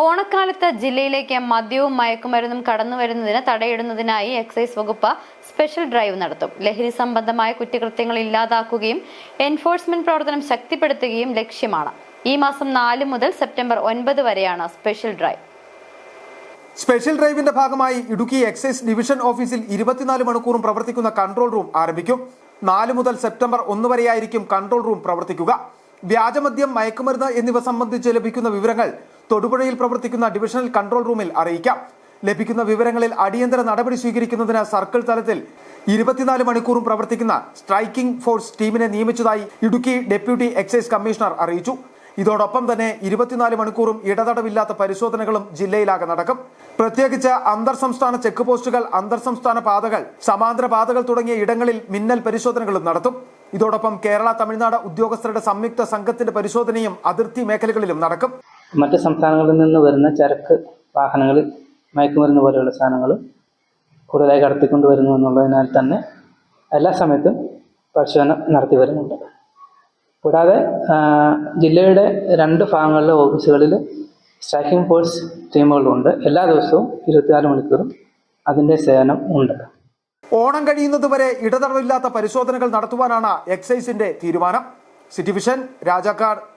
ഓണക്കാലത്ത് ജില്ലയിലേക്ക് മദ്യവും മയക്കുമരുന്നും കടന്നു കടന്നുവരുന്നതിന് തടയിടുന്നതിനായി എക്സൈസ് വകുപ്പ് സ്പെഷ്യൽ ഡ്രൈവ് നടത്തും. ലഹരി സംബന്ധമായ കുറ്റകൃത്യങ്ങൾ ഇല്ലാതാക്കുകയും എൻഫോഴ്സ്മെന്റ് പ്രവർത്തനം ശക്തിപ്പെടുത്തുകയും ലക്ഷ്യമാണ്. ഈ മാസം നാല് മുതൽ സെപ്റ്റംബർ ഒൻപത് വരെയാണ് സ്പെഷ്യൽ ഡ്രൈവ്. സ്പെഷ്യൽ ഡ്രൈവിന്റെ ഭാഗമായി ഇടുക്കി എക്സൈസ് ഡിവിഷൻ ഓഫീസിൽ ഇരുപത്തിനാല് മണിക്കൂറും പ്രവർത്തിക്കുന്ന കൺട്രോൾ റൂം ആരംഭിക്കും. നാല് മുതൽ സെപ്റ്റംബർ ഒന്ന് വരെയായിരിക്കും കൺട്രോൾ റൂം പ്രവർത്തിക്കുക. വ്യാജമദ്യം മയക്കുമരുന്ന് എന്നിവ സംബന്ധിച്ച് ലഭിക്കുന്ന വിവരങ്ങൾ തൊടുപുഴയിൽ പ്രവർത്തിക്കുന്ന ഡിവിഷണൽ കൺട്രോൾ റൂമിൽ അറിയിക്കാം. ലഭിക്കുന്ന വിവരങ്ങളിൽ അടിയന്തര നടപടി സ്വീകരിക്കുന്നതിന് സർക്കിൾ തലത്തിൽ ഇരുപത്തിനാല് മണിക്കൂറും പ്രവർത്തിക്കുന്ന സ്ട്രൈക്കിംഗ് ഫോഴ്സ് ടീമിനെ നിയമിച്ചതായി ഇടുക്കി ഡെപ്യൂട്ടി എക്സൈസ് കമ്മീഷണർ അറിയിച്ചു. ഇതോടൊപ്പം തന്നെ ഇരുപത്തിനാല് മണിക്കൂറും ഇടതടവില്ലാത്ത പരിശോധനകളും ജില്ലയിലാകെ നടക്കും. പ്രത്യേകിച്ച് അന്തർ സംസ്ഥാന ചെക്ക് പോസ്റ്റുകൾ അന്തർ സംസ്ഥാന പാതകൾ സമാന്തര പാതകൾ തുടങ്ങിയ ഇടങ്ങളിൽ മിന്നൽ പരിശോധനകളും നടത്തും. ഇതോടൊപ്പം കേരള തമിഴ്നാട് ഉദ്യോഗസ്ഥരുടെ സംയുക്ത സംഘത്തിന്റെ പരിശോധനയും അതിർത്തി മേഖലകളിലും നടക്കും. മറ്റ് സംസ്ഥാനങ്ങളിൽ നിന്ന് വരുന്ന ചരക്ക് വാഹനങ്ങളിൽ മയക്കുമരുന്ന് പോലെയുള്ള സാധനങ്ങൾ കൂടുതലായി കടത്തിക്കൊണ്ട് വരുന്നു എന്നുള്ളതിനാൽ തന്നെ എല്ലാ സമയത്തും പരിശോധന നടത്തി വരുന്നുണ്ട്. കൂടാതെ ജില്ലയുടെ രണ്ട് ഭാഗങ്ങളിലെ ഓഫീസുകളിൽ സ്ട്രൈക്കിംഗ് ഫോഴ്സ് ടീമുകളുണ്ട്. എല്ലാ ദിവസവും ഇരുപത്തിനാല് മണിക്കൂറും അതിന്റെ സേവനം ഉണ്ട്. ഓണം കഴിയുന്നതുവരെ ഇടതടവില്ലാത്ത പരിശോധനകൾ നടത്തുവാനാണ് എക്സൈസിന്റെ തീരുമാനം. City vision Rajakkad.